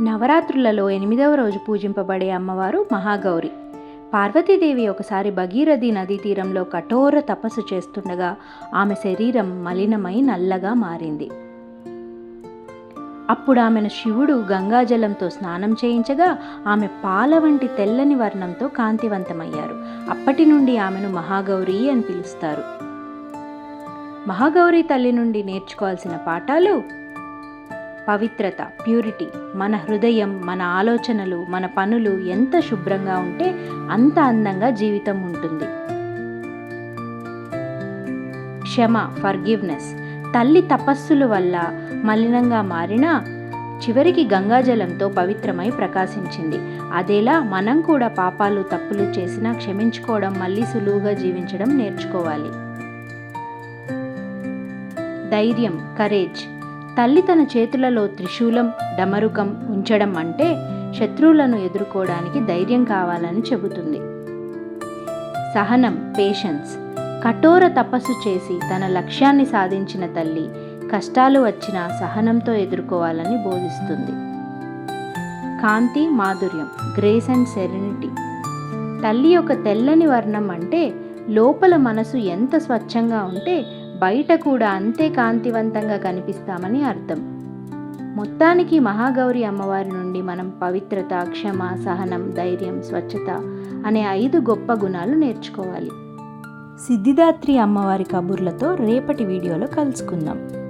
నవరాత్రులలో ఎనిమిదవ రోజు పూజింపబడే అమ్మవారు మహాగౌరి. పార్వతీదేవి ఒకసారి భగీరథి నదీ తీరంలో కఠోర తపస్సు చేస్తుండగా ఆమె శరీరం మలినమై నల్లగా మారింది. అప్పుడు ఆమెను శివుడు గంగాజలంతో స్నానం చేయించగా ఆమె పాల వంటి తెల్లని వర్ణంతో కాంతివంతమయ్యారు. అప్పటి నుండి ఆమెను మహాగౌరి అని పిలుస్తారు. మహాగౌరి తల్లి నుండి నేర్చుకోవాల్సిన పాఠాలు పవిత్రత ప్యూరిటీ మన హృదయం మన ఆలోచనలు మన పనులు ఎంత శుభ్రంగా ఉంటే అంత అందంగా జీవితం ఉంటుంది. క్షమ ఫర్గివ్నెస్ తల్లి తపస్సుల వల్ల మలినంగా మారినా చివరికి గంగాజలంతో పవిత్రమై ప్రకాశించింది. అదేలా మనం కూడా పాపాలు తప్పులు చేసినా క్షమించుకోవడం మళ్ళీ సులువుగా జీవించడం నేర్చుకోవాలి. ధైర్యం కరేజ్ తల్లి తన చేతులలో త్రిశూలం డమరుకం ఉంచడం అంటే శత్రువులను ఎదుర్కోవడానికి ధైర్యం కావాలని చెబుతుంది. సహనం పేషెన్స్ కఠోర తపస్సు చేసి తన లక్ష్యాన్ని సాధించిన తల్లి కష్టాలు వచ్చినా సహనంతో ఎదుర్కోవాలని బోధిస్తుంది. కాంతి మాధుర్యం గ్రేస్ అండ్ సెరెనిటీ తల్లి యొక్క తెల్లని వర్ణం అంటే లోపల మనసు ఎంత స్వచ్ఛంగా ఉంటే బయట కూడా అంతే కాంతివంతంగా కనిపిస్తామని అర్థం. మొత్తానికి మహాగౌరి అమ్మవారి నుండి మనం పవిత్రత క్షమ సహనం ధైర్యం స్వచ్ఛత అనే ఐదు గొప్ప గుణాలు నేర్చుకోవాలి. సిద్ధిదాత్రి అమ్మవారి కబుర్లతో రేపటి వీడియోలో కలుసుకుందాం.